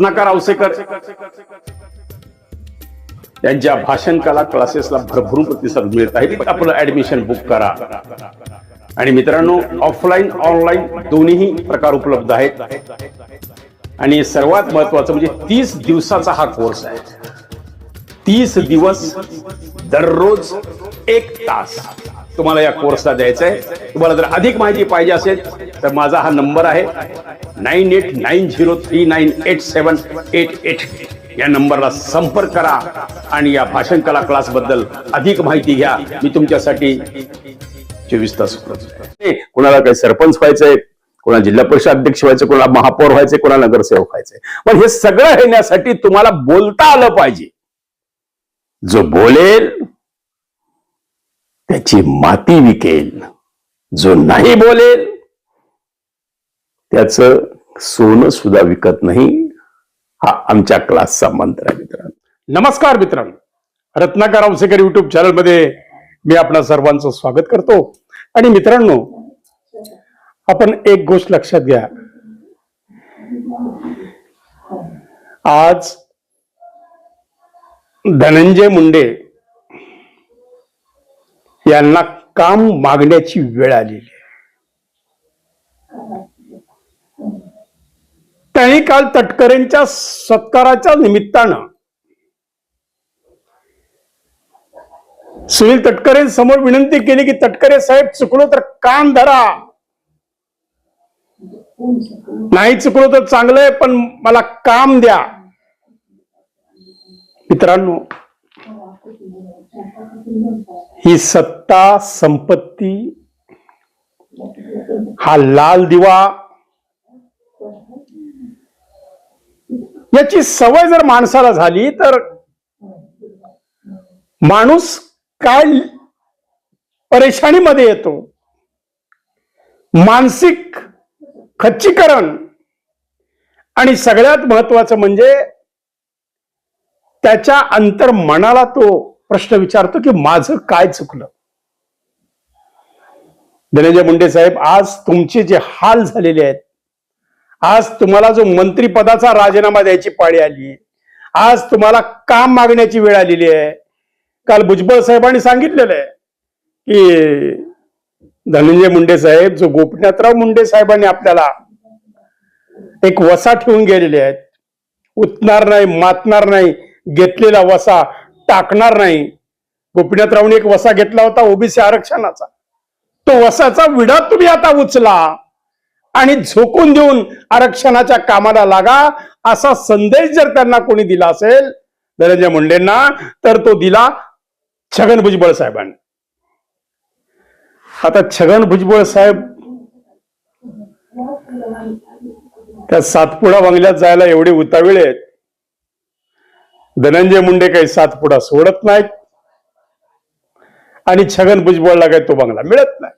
रत्नाकर आवसेकर. यांच्या भाषण कला क्लासेसला भरभरून प्रतिसाद मिळत आहे. आपलं ऍडमिशन बुक करा. आणि मित्रांनो ऑफलाईन ऑनलाईन दोन्ही प्रकार उपलब्ध आहेत. आणि सर्वात महत्वाचं म्हणजे तीस दिवसाचा हा कोर्स आहे. तीस दिवस दररोज एक तास. तुम्हाला या कोर्सला द्यायचा आहे तुम्हाला जर अधिक माहिती पाहिजे असेल तर माझा हा नंबर आहे nine eight nine zero three nine eight seven eight eight या नंबरला संपर्क करा आणि या भाषण कला क्लासबद्दल अधिक माहिती घ्या. मी तुमच्यासाठी चोवीस तास कोणाला काही सरपंच व्हायचंय कोणाला जिल्हा परिषद अध्यक्ष व्हायचं कोणाला महापौर व्हायचंय कोणाला नगरसेवक व्हायचंय. पण हे सगळं येण्यासाठी तुम्हाला बोलता आलं पाहिजे. जो बोलेल त्याची माती विकेल. जो नाही बोलेल त्याच सोनं सुद्धा विकत नाही. हा आमच्या क्लासचा मंत्र आहे मित्रांनो. नमस्कार मित्रांनो. रत्नाकर औसेकर युट्यूब चॅनलमध्ये मी आपणा सर्वांचं स्वागत करतो. आणि मित्रांनो आपण एक गोष्ट लक्षात घ्या. आज धनंजय मुंडे यांना काम मागण्याची वेळ आलेली आहे. त्यांनी काल तटकरेंच्या सत्काराच्या निमित्तानं सुनील तटकरे समोर विनंती केली की तटकरे साहेब चुकलो तर कान धरा. नाही चुकलो तर चांगलं आहे पण मला काम द्या. मित्रांनो ही सत्ता संपत्ती हा लाल दिवा. याची सवय जर माणसाला झाली तर माणूस काय परेशानीमध्ये येतो? मानसिक खच्चीकरण. आणि सगळ्यात महत्वाचं म्हणजे त्याच्या अंतर मनाला तो प्रश्न विचारतो की माझं काय चुकलं? धनंजय मुंडे साहेब आज तुमचे जे हाल झालेले आहेत आज तुम्हाला जो मंत्रीपदाचा राजीनामा द्यायची पाळी आली आज तुम्हाला काम मागण्याची वेळ आलेली आहे. काल भुजबळ साहेबांनी सांगितलेलं आहे की धनंजय मुंडे साहेब जो गोपीनाथराव मुंडे साहेबांनी आपल्याला एक वसा ठेवून गेलेले आहेत उतणार नाही मातणार नाही घेतलेला वसा टाकणार नाही. गोपीनाथरावने एक वसा घेतला होता ओबीसी आरक्षणाचा. तो वसाचा विडा तुम्ही आता उचला. आणि झोकून देऊन आरक्षणाच्या कामाला लागा असा संदेश जर त्यांना कोणी दिला असेल धनंजय मुंडेंना तर तो दिला छगन भुजबळ साहेबांनी. आता छगन भुजबळ साहेब त्या सातपुडा बंगल्यात जायला एवढे उतावीळ आहेत. धनंजय मुंडे काही सातपुडा सोडत नाहीत. आणि छगन भुजबळला काही तो बंगला मिळत नाही.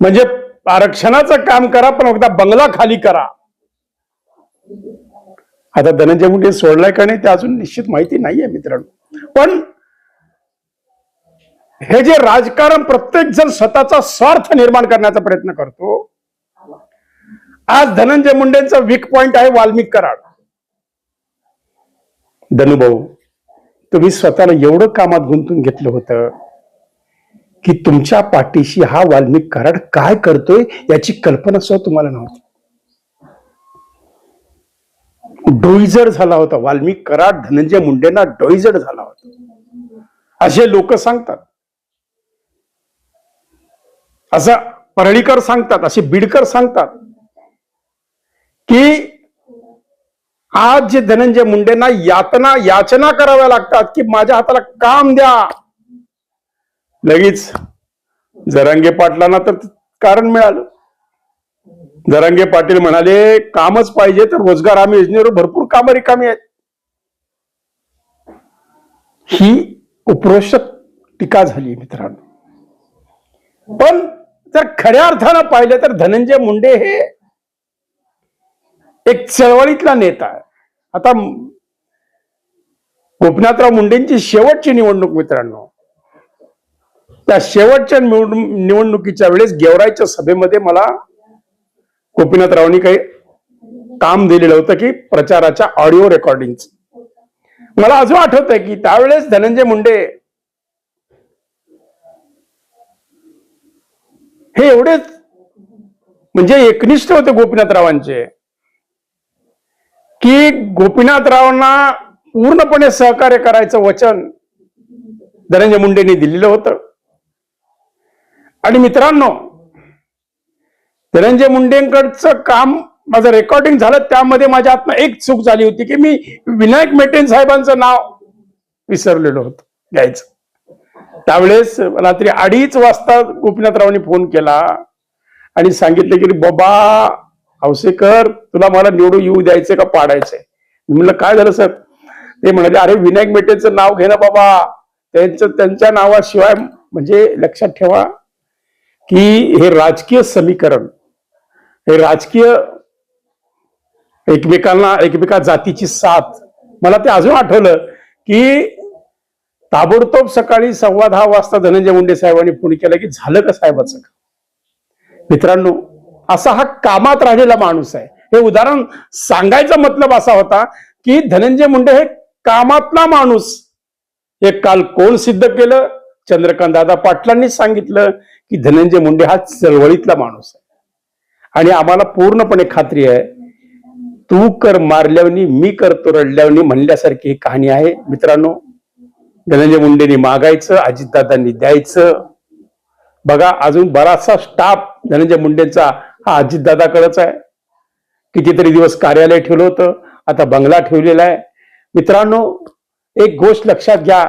म्हणजे आरक्षणाचं काम करा पण एकदा बंगला खाली करा. आता धनंजय मुंडे सोडलाय का नाही ते अजून निश्चित माहिती नाहीये मित्रांनो. पण हे जे राजकारण प्रत्येक जण स्वतःचा स्वार्थ निर्माण करण्याचा प्रयत्न करतो आज धनंजय मुंडेंचा वीक पॉइंट आहे वाल्मिक कराड. धनुभाऊ तुम्ही स्वतःला एवढं कामात गुंतून घेतलं होतं की तुमच्या पाठीशी हा वाल्मिक कराड काय करतोय याची कल्पना सुद्धा तुम्हाला नव्हती. डोईजड झाला होता वाल्मिक कराड धनंजय मुंडेंना डोईजड झाला होता. असे लोक सांगतात. असं परळीकर सांगतात असे बीडकर सांगतात. की आज जे धनंजय मुंडेंना यातना याचना कराव्या लागतात की माझ्या हाताला काम द्या. लगेच जरांगे पाटलांना तर कारण मिळालं. जरांगे पाटील म्हणाले कामच पाहिजे तर रोजगार हमी योजनेवर भरपूर कामं रिकामी आहेत. ही उपरोषक टीका झाली मित्रांनो. पण जर खऱ्या अर्थानं पाहिलं तर धनंजय मुंडे हे एक चळवळीतला नेता आहे. आता गोपीनाथराव मुंडेंची शेवटची निवडणूक मित्रांनो. त्या शेवटच्या निवडणुकीच्या वेळेस गेवराईच्या सभेमध्ये मला गोपीनाथरावांनी काही काम दिलेलं होतं की प्रचाराच्या ऑडिओ रेकॉर्डिंगच. मला अजून आठवत आहे की त्यावेळेस धनंजय मुंडे हे एवढेच म्हणजे एकनिष्ठ होते गोपीनाथरावांचे. की गोपीनाथरावांना पूर्णपणे सहकार्य करायचं वचन धनंजय मुंडेंनी दिलेलं होतं. आणि मित्रांनो धनंजय मुंडेंकडचं काम माझं रेकॉर्डिंग झालं त्यामध्ये माझ्या हातनं एक चूक झाली होती की मी विनायक मेटेन साहेबांचं नाव विसरलेलो होतो घ्यायचं त्यावेळेस रात्री अडीच वाजता गोपीनाथरावांनी फोन केला आणि सांगितलं की बाबा हौसेकर तुला मला निवडून येऊ द्यायचं का पाडायचंय म्हणलं काय झालं सर? ते म्हणाले अरे विनायक मेटेचं नाव घे ना बाबा. त्यांचं त्यांच्या नावाशिवाय म्हणजे लक्षात ठेवा की हे राजकीय समीकरण हे राजकीय एकमेकांना एकमेका जातीची साथ. मला ते अजून आठवलं की ताबडतोब सकाळी सव्वा दहा वाजता धनंजय मुंडे साहेबांनी फोन केला की झालं का साहेबाचं मित्रांनो असा हा कामात राहिलेला माणूस आहे. हे उदाहरण सांगायचा मतलब असा होता की धनंजय मुंडे हे कामातला माणूस. हे काल कोण सिद्ध केलं? चंद्रकांत दादा पाटलांनी सांगितलं की धनंजय मुंडे हा चळवळीतला माणूस आहे. आणि आम्हाला पूर्णपणे खात्री आहे तू कर मारल्यावनी मी करतो रडल्यावनी म्हणल्यासारखी ही कहाणी आहे. मित्रांनो धनंजय मुंडेंनी मागायचं अजितदादांनी द्यायचं. बघा अजून बराचसा स्टाफ धनंजय मुंडेंचा हा अजितदादाकडेच आहे. कितीतरी दिवस कार्यालय ठेवलं होतं. आता बंगला ठेवलेला आहे. मित्रांनो एक गोष्ट लक्षात घ्या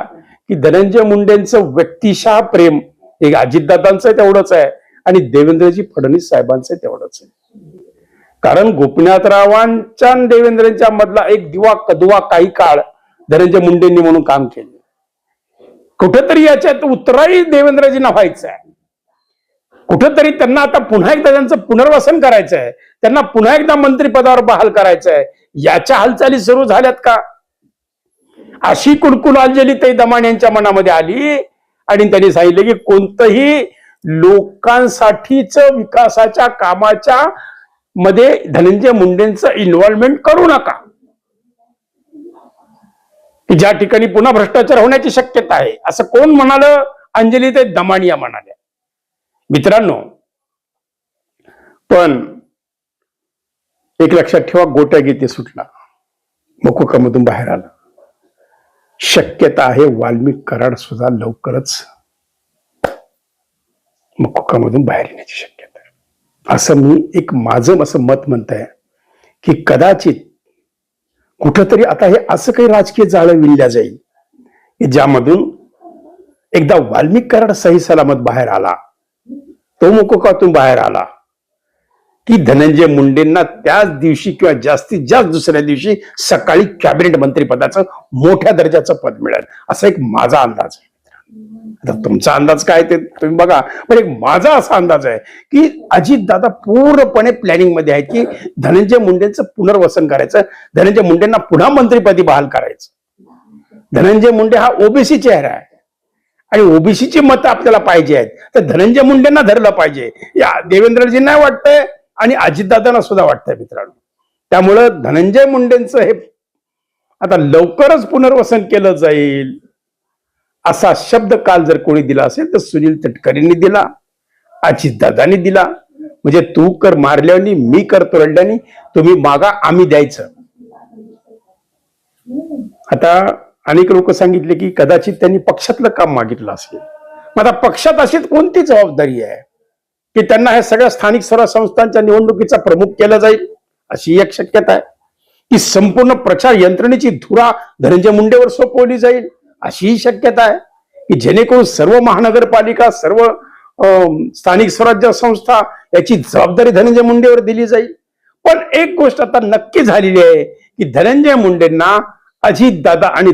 की धनंजय मुंडेंचं व्यक्तिशः प्रेम एक अजितदादांचं तेवढंच आहे. आणि देवेंद्रजी फडणवीस साहेबांचं तेवढंच आहे. कारण गोपीनाथरावांच्या देवेंद्रांच्या मधला एक दिवा कदवा काही काळ धनंजय मुंडेंनी म्हणून काम केले. कुठेतरी याच्यात उत्तराही देवेंद्रजींना व्हायचं आहे. कुठंतरी त्यांना आता पुन्हा एकदा त्यांचं पुनर्वसन करायचं आहे त्यांना पुन्हा एकदा मंत्रिपदावर बहाल करायचं आहे याच्या हालचाली सुरू झाल्यात का? अशी कुणकुण अंजली ते दमाण यांच्या मनामध्ये आली आणि त्यांनी सांगितलं की कोणतंही लोकांसाठीच विकासाच्या कामाच्या मध्ये धनंजय मुंडेंचं इन्व्हॉल्वमेंट करू नका. ज्या ठिकाणी पुन्हा भ्रष्टाचार होण्याची शक्यता आहे. असं कोण म्हणालं? अंजली ते दमानिया म्हणाल्या. मित्रांनो पण एक लक्षात ठेवा गोट्या गीते सुटला मकुकामधून बाहेर आला. शक्यता आहे वाल्मिक कराड सुद्धा लवकरच मकुकामधून बाहेर येण्याची शक्यता आहे. असं मी एक माझं असं मत म्हणत आहे की कदाचित कुठंतरी आता हे असं काही राजकीय जाळं विणल्या जाईल की ज्यामधून एकदा वाल्मिक कराड सही सलामत बाहेर आला. तो मुकोकातून बाहेर आला. की धनंजय मुंडेंना त्याच दिवशी किंवा जास्तीत जास्त दुसऱ्या दिवशी सकाळी कॅबिनेट मंत्रीपदाचं मोठ्या दर्जाचं पद मिळेल. असा एक माझा अंदाज आहे. आता तुमचा अंदाज काय ते तुम्ही बघा. पण एक माझा असा अंदाज आहे की अजित दादा पूर्णपणे प्लॅनिंगमध्ये आहेत की धनंजय मुंडेंचं पुनर्वसन करायचं धनंजय मुंडेंना पुन्हा मंत्रीपदी बहाल करायचं. धनंजय मुंडे हा ओबीसी चेहरा आहे. आणि ओबीसीची मतं आपल्याला पाहिजे आहेत. तर धनंजय मुंडेंना धरलं पाहिजे. या देवेंद्रजींना वाटतंय आणि अजितदादांना सुद्धा वाटतंय मित्रांनो. त्यामुळं धनंजय मुंडेंचं हे आता लवकरच पुनर्वसन केलं जाईल. असा शब्द काल जर कोणी दिला असेल तर सुनील तटकरेंनी दिला अजितदादांनी दिला. म्हणजे तू कर मारल्याने मी करतो रडल्याने तुम्ही मागा आम्ही द्यायचं. आता अनेक लोक सांगितले की कदाचित त्यांनी पक्षातलं काम मागितलं असेल. मग आता पक्षात अशीच कोणती जबाबदारी आहे? की त्यांना ह्या सगळ्या स्थानिक स्वराज्य संस्थांच्या निवडणुकीचा प्रमुख केला जाईल? अशी एक शक्यता आहे. की संपूर्ण प्रचार यंत्रणेची धुरा धनंजय मुंडेवर सोपवली जाईल? अशीही शक्यता आहे. की जेणेकरून सर्व महानगरपालिका सर्व स्थानिक स्वराज्य संस्था याची जबाबदारी धनंजय मुंडेवर दिली जाईल? पण एक गोष्ट आता नक्की झालेली आहे की धनंजय मुंडेंना अजितदादा आणि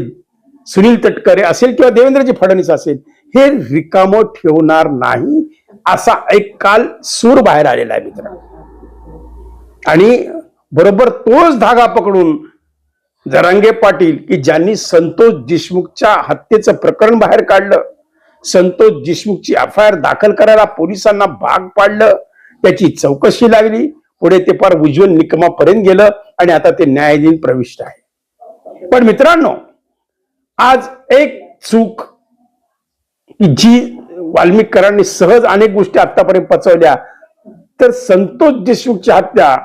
सुनील तटकरे असेल किंवा देवेंद्रजी फडणवीस असेल हे रिकामं ठेवणार नाही असा एक काल सूर बाहेर आलेला आहे मित्र आणि बरोबर तोच धागा पकडून जरांगे पाटील की ज्यांनी संतोष देशमुखच्या हत्येचं प्रकरण बाहेर काढलं संतोष देशमुखची एफ आय आर दाखल करायला पोलिसांना भाग पाडलं त्याची चौकशी लागली पुढे ते फार उज्ज्वल निकमापर्यंत गेलं आणि आता ते न्यायालयीन प्रविष्ट आहे. पण मित्रांनो आज एक चूक जी वाल्मिकरांनी सहज अनेक गोष्टी आतापर्यंत पचवल्या. तर संतोष देशमुखची हत्या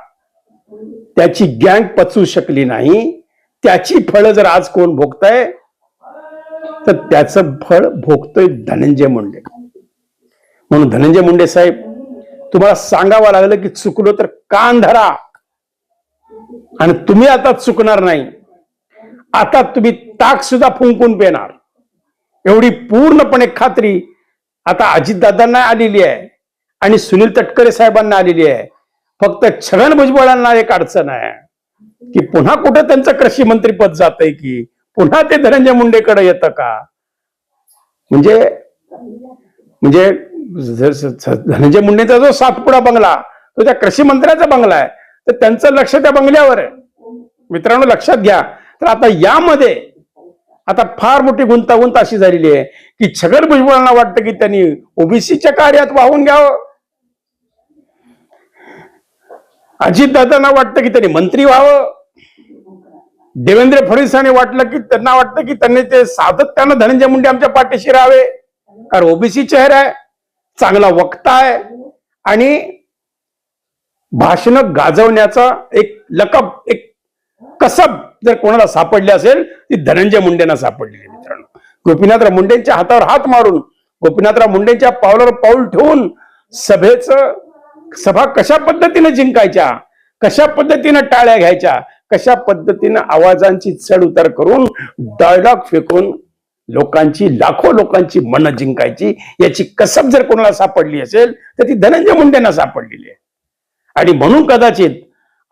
त्याची गँग पचवू शकली नाही. त्याची फळं जर आज कोण भोगताय तर त्याचं फळ भोगतोय धनंजय मुंडे. म्हणून धनंजय मुंडे साहेब तुम्हाला सांगावं लागलं की चुकलो तर कान धरा. आणि तुम्ही आता चुकणार नाही. आता तुम्ही ताक सुद्धा फुंकून पेणार. एवढी पूर्णपणे खात्री आता अजितदादांना आलेली आहे आणि सुनील तटकरे साहेबांना आलेली आहे. फक्त छगन भुजबळांना एक अडचण आहे की पुन्हा कुठं त्यांचं कृषी मंत्री पद जात आहे की? पुन्हा ते धनंजय मुंडेकडे येतं का? म्हणजे म्हणजे धनंजय मुंडेचा जो सातपुडा बंगला तो त्या कृषी मंत्र्याचा बंगला आहे. तर त्यांचं लक्ष त्या बंगल्यावर आहे. मित्रांनो लक्षात घ्या. तर आता यामध्ये आता फार मोठी गुंतागुंत अशी झालेली आहे की छगन भुजबळांना वाटतं की त्यांनी ओबीसीच्या कार्यात वाहून घ्यावं. अजितदादांना वाटतं की त्यांनी मंत्री व्हावं. देवेंद्र फडणवीसांनी वाटलं की त्यांना वाटतं की त्यांनी ते सातत्यानं धनंजय मुंडे आमच्या पाठीशी राहावे. कारण ओबीसी चेहरा आहे चांगला वक्ता आहे आणि भाषण गाजवण्याचा एक लकब एक कसब जर कोणाला सापडली असेल ती धनंजय मुंडेंना सापडलेली आहे मित्रांनो. गोपीनाथराव मुंडेंच्या हातावर हात मारून गोपीनाथराव मुंडेंच्या पावलावर पाऊल ठेवून सभेचं सभा कशा पद्धतीने जिंकायच्या कशा पद्धतीनं टाळ्या घ्यायच्या कशा पद्धतीनं आवाजांची चढ उतार करून डायलॉग फेकून लोकांची लाखो लोकांची मनं जिंकायची याची कसब जर कोणाला सापडली असेल तर ती धनंजय मुंडेंना सापडलेली आहे. आणि म्हणून कदाचित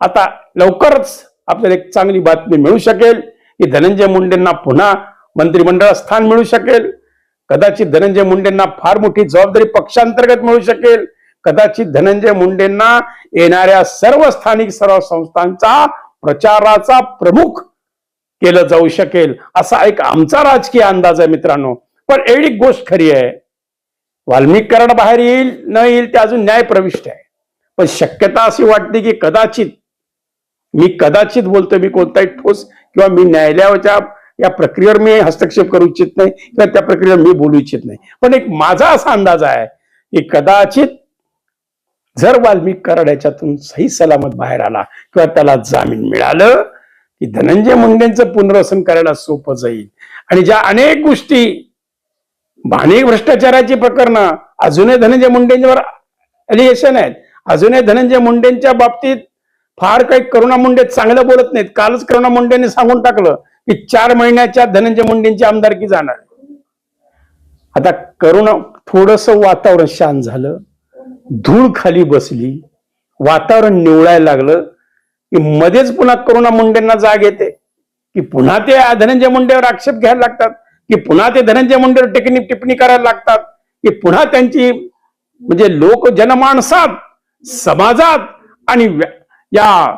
आता लवकरच आपल्याला एक चांगली बातमी मिळू शकेल की धनंजय मुंडेंना पुन्हा मंत्रिमंडळात स्थान मिळू शकेल. कदाचित धनंजय मुंडेंना फार मोठी जबाबदारी पक्षांतर्गत मिळू शकेल. कदाचित धनंजय मुंडेंना येणाऱ्या सर्व स्थानिक सर्व संस्थांचा प्रचाराचा प्रमुख केलं जाऊ शकेल. असा एक आमचा राजकीय अंदाज आहे मित्रांनो. पण एवढी गोष्ट खरी आहे. वाल्मिक कराड बाहेर येईल न येईल ते अजून न्याय प्रविष्ट आहे. पण शक्यता अशी वाटते की कदाचित मी कदाचित बोलतोय मी कोणताही ठोस किंवा मी न्यायालयाच्या या प्रक्रियेवर मी हस्तक्षेप करू इच्छित नाही किंवा त्या प्रक्रियेवर मी बोलू इच्छित नाही. पण एक माझा असा अंदाज आहे की कदाचित जर वाल्मिक कराड याच्यातून सही सलामत बाहेर आला किंवा त्याला जामीन मिळालं की धनंजय मुंडेंचं पुनर्वसन करायला सोपं जाईल. आणि ज्या अनेक गोष्टी अनेक भ्रष्टाचाराची प्रकरणं अजूनही धनंजय मुंडेंवर एलिगेशन आहेत. अजूनही धनंजय मुंडेंच्या बाबतीत फार काही करुणा मुंडे चांगलं बोलत नाहीत. कालच करुणा मुंडेंनी सांगून टाकलं की चार महिन्याच्या धनंजय मुंडेंची आमदारकी जाणार आता करुणा थोडस वातावरण शांत झालं. धूळ खाली बसली. वातावरण निवळायला लागलं की मध्येच पुन्हा करुणा मुंडेंना जाग येते. की पुन्हा ते धनंजय मुंडेवर आक्षेप घ्यायला लागतात. की पुन्हा ते धनंजय मुंडेवर टिकणी टिप्पणी करायला लागतात. की पुन्हा त्यांची म्हणजे लोक जनमानसात समाजात आणि या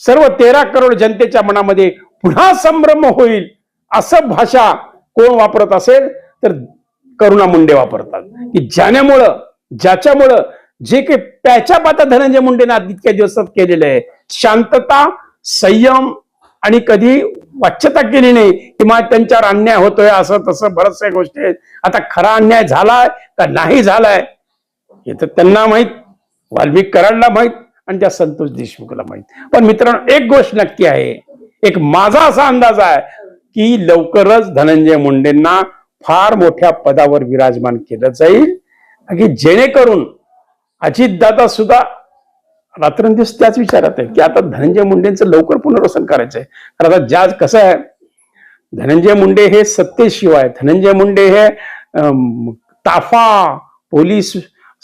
सर्व तेरा करोड जनतेच्या मनामध्ये पुन्हा संभ्रम होईल असं भाषा कोण वापरत असेल तर करुणा मुंडे वापरतात. की ज्याच्यामुळं ज्याच्यामुळं जे काही प्याच्या पाता धनंजय मुंडेने इतक्या दिवसात केलेलं आहे. शांतता संयम आणि कधी वाच्यता केली नाही किंवा त्यांच्यावर अन्याय होतोय असं तसं बऱ्याचशा गोष्टी आहेत. आता खरा अन्याय झालाय का नाही झालाय हे तर त्यांना माहीत वाल्मिक कराडला माहीत. आणि त्या संतोष देशमुखला माहीत. पण मित्रांनो एक गोष्ट नक्की आहे. एक माझा असा अंदाज आहे की लवकरच धनंजय मुंडेंना फार मोठ्या पदावर विराजमान केलं जाईल. की जेणेकरून अजितदादा सुद्धा रात्रंदिवस त्याच विचारात आहे की आता धनंजय मुंडेंचं लवकर पुनर्वसन करायचंय. कारण आता ज्या कसं आहे धनंजय मुंडे हे सत्तेशिवाय धनंजय मुंडे हे ताफा पोलीस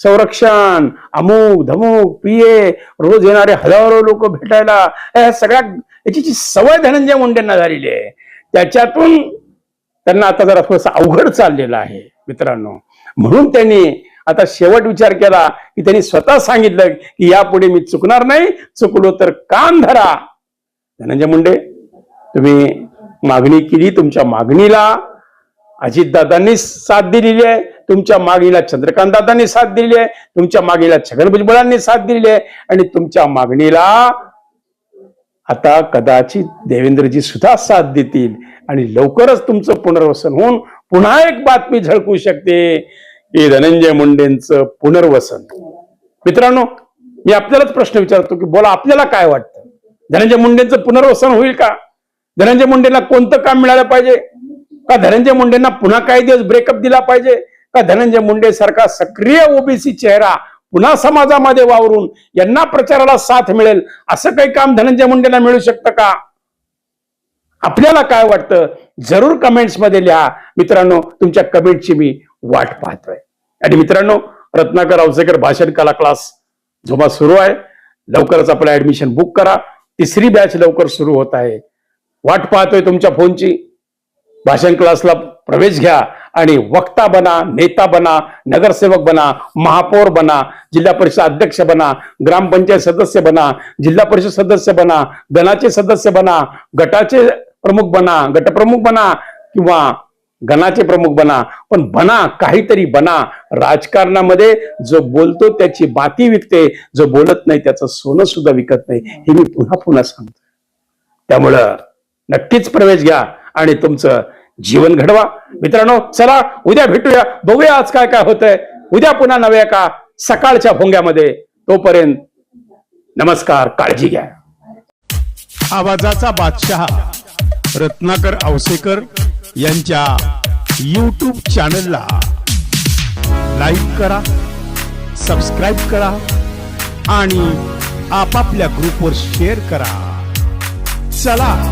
संरक्षण अमुक धमुक पिये रोज येणारे हजारो लोक भेटायला. या सगळ्या याची जी सवय धनंजय मुंडेंना झालेली आहे त्याच्यातून त्यांना आता जरा थोडस अवघड चाललेलं आहे मित्रांनो. म्हणून त्यांनी आता शेवट विचार केला की त्यांनी स्वतः सांगितलं की यापुढे मी चुकणार नाही चुकलो तर कान धरा. धनंजय मुंडे तुम्ही मागणी केली तुमच्या मागणीला अजितदादांनी साथ दिलेली आहे. तुमच्या मागणीला चंद्रकांतदादांनी साथ दिली आहे तुमच्या मागणीला छगन भुजबळांनी साथ दिली आहे आणि तुमच्या मागणीला आता कदाचित देवेंद्रजी सुद्धा साथ देतील आणि लवकरच तुमचं पुनर्वसन होऊन पुन्हा एक बातमी झळकू शकते की धनंजय मुंडेंचं पुनर्वसन. मित्रांनो मी आपल्यालाच प्रश्न विचारतो की बोला आपल्याला काय वाटतं? धनंजय मुंडेंचं पुनर्वसन होईल का? धनंजय मुंडेंना कोणतं काम मिळालं पाहिजे? का धनंजय मुंडेंना पुन्हा काही दिवस ब्रेकअप दिला पाहिजे? का धनंजय मुंडे सारखा सक्रिय ओबीसी चेहरा पुन्हा समाजामध्ये वावरून यांना प्रचाराला साथ मिळेल? असं काही काम धनंजय मुंडेंना मिळू शकतं का? आपल्याला काय वाटतं? जरूर कमेंट्समध्ये लिहा. मित्रांनो तुमच्या कमेंटची मी वाट पाहतोय. आणि मित्रांनो रत्नाकर अवसेकर भाषण कला क्लास जोमा सुरू आहे. लवकरच आपलं ऍडमिशन बुक करा. तिसरी बॅच लवकर सुरू होत आहे. वाट पाहतोय तुमच्या फोनची. भाषण क्लासला प्रवेश घ्या आणि वक्ता बना नेता बना नगरसेवक बना महापौर बना जिल्हा परिषद अध्यक्ष बना ग्रामपंचायत सदस्य बना जिल्हा परिषद सदस्य बना गणाचे सदस्य बना गटाचे प्रमुख बना गटप्रमुख बना किंवा गणाचे प्रमुख बना. पण बना काहीतरी बना. राजकारणामध्ये जो बोलतो त्याची बाती विकते जो बोलत नाही त्याचं सोनं सुद्धा विकत नाही. हे मी पुन्हा पुन्हा सांगतो. त्यामुळं नक्कीच प्रवेश घ्या. आणि तुमचं जीवन घडवा. मित्रांनो चला उद्या भेटूया. बघूया आज काय काय होतंय. उद्या पुन्हा नव्या का? सकाळच्या भोंग्यामध्ये. तोपर्यंत नमस्कार काळजी घ्या. आवाजाचा बादशहा रत्नाकर आवसेकर यांच्या यूट्यूब चॅनलला लाईक करा सबस्क्राईब करा आणि आपापल्या ग्रुपवर शेअर करा. चला.